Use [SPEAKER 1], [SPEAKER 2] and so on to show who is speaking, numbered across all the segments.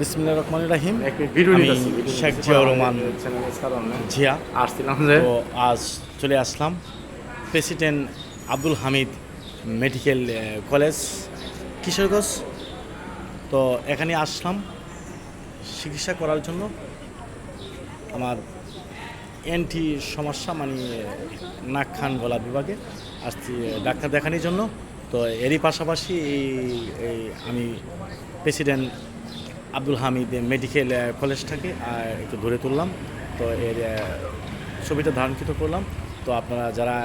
[SPEAKER 1] বিসমিল্লাহ রহমান রাহিম। আমি শেখ। জিয়াউর রহমান জিয়া।
[SPEAKER 2] আসছিলাম
[SPEAKER 1] তো আজ চলে আসলাম। President Abdul Hamid medical college Kishoreganj. তো এখানে আসলাম চিকিৎসা করার জন্য। আমার এনটি সমস্যা মানে নাক খান গলা বিভাগে। আসছি ডাক্তার দেখানোর জন্য। তো এরই পাশাপাশি এই আমি প্রেসিডেন্ট আব্দুল হামিদ মেডিকেল কলেজটাকে একটু ধরে তুললাম। তো এর ছবিটা ধারণকৃত করলাম। তো আপনারা যারা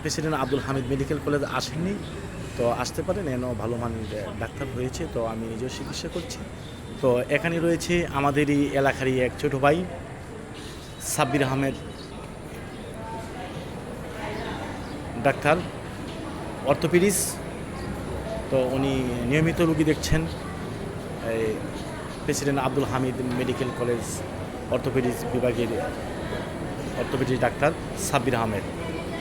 [SPEAKER 1] president Abdul Hamid medical college আসেননি, তো আসতে পারেন। এন ভালো মানের ডাক্তার হয়েছে, তো আমি নিজেও চিকিৎসা করছি। তো এখানে রয়েছে আমাদেরই এলাকারই এক ছোট ভাই, সাব্বির আহমেদ ডাক্তার অর্থোপেডিস তো উনি নিয়মিত রুগী দেখছেন। President Abdul Hamid medical college orthopedics বিভাগের অর্থোপেডিস ডাক্তার সাব্বির আহমেদ।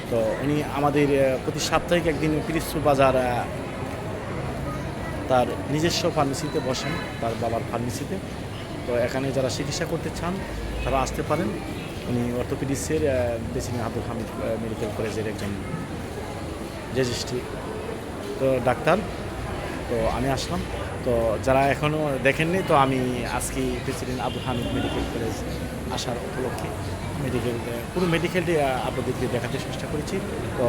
[SPEAKER 1] তো উনি আমাদের প্রতি সাপ্তাহিক একদিন পিরিসপুর বাজার তার নিজস্ব ফার্মেসিতে বসেন, তার বাবার ফার্মেসিতে তো এখানে যারা চিকিৎসা করতে চান, তারা আসতে পারেন। উনি অর্থোপেডিক্সের প্রেসিডেন্ট আব্দুল হামিদ মেডিকেল কলেজের একজন রেজিস্ট্রি তো ডাক্তার, তো আমি আসলাম। তো যারা এখনও দেখেননি, তো আমি আজকে president Abdul Hamid medical college আসার উপলক্ষে মেডিকেল পুরো মেডিকেলটি আপনাদেরকে দেখাতে চেষ্টা করেছি। তো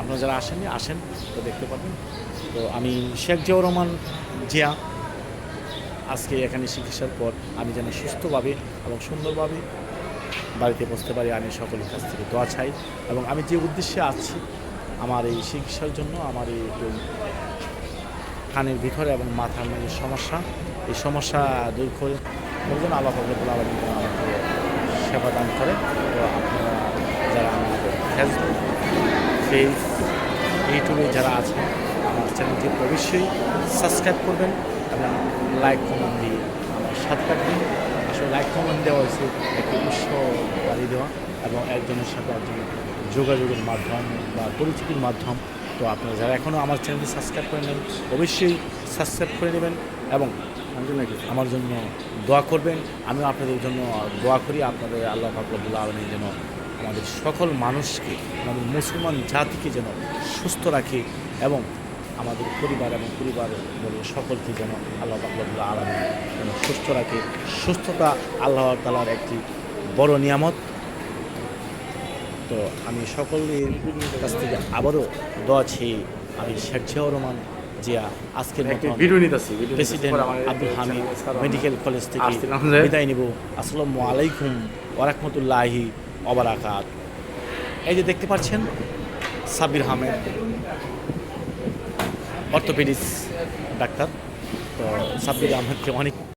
[SPEAKER 1] আপনারা যারা আসেননি, আসেন, তো দেখতে পাবেন তো আমি শেখ জিয়াউর রহমান জিয়া, আজকে এখানে চিকিৎসার পর আমি যেন সুস্থভাবে এবং সুন্দরভাবে বাড়িতে বসতে পারি, আমি সকলের কাছ থেকে দোয়া চাই। এবং আমি যে উদ্দেশ্যে আছি আমার এই চিকিৎসার জন্য, আমার এই একটু কানের ভিতরে এবং মাথার মধ্যে সমস্যা। এই সমস্যা দূর করে করবেন আল্লাহ ফজলুল আলম আমাকে সেবা দান করে। তো আপনারা যারা আমাদের ফেসবুক পেজ, ইউটিউবে যারা আছেন, আমার চ্যানেলটি অবশ্যই সাবস্ক্রাইব করবেন এবং লাইক কমেন্ট দিয়ে আমার সাথে থাকবেন। আসলে লাইক কমেন্ট দেওয়া হয়েছে একটি উৎস বাড়ি দেওয়া এবং একজনের সাথে একজন যোগাযোগের মাধ্যম বা পরিচিতির মাধ্যম। তো আপনারা যারা এখনও আমার চ্যানেলটি সাবস্ক্রাইব করে নেন অবশ্যই সাবস্ক্রাইব করে নেবেন এবং আমার জন্য দোয়া করবেন। আমিও আপনাদের জন্য দোয়া করি আপনাদের আল্লাহ ফাকরুল্লাহ আলমী যেন আমাদের সকল মানুষকে আমাদের মুসলমান জাতিকে যেন সুস্থ রাখে এবং আমাদের পরিবার এবং পরিবার বলে সকলকে যেন আল্লাহ ফাকরুল্লাহ আলমী যেন সুস্থ রাখে। সুস্থতা আল্লাহ তালার একটি বড় নিয়ামত। তো আমি সকলের কাছ থেকে আবারও দোয়া চেয়ে আমি শেখ জিয়াউর রহমান জিয়া আজকের। President Abdul Hamid medical college থেকে বিদায় নিব। আসসালামু আলাইকুম ওরহমতুল্লাহি অবরাকাত এই যে দেখতে পাচ্ছেন সাবির আহমেদ। Orthopaedics doctor. তো সাব্বির আহমেদকে অনেক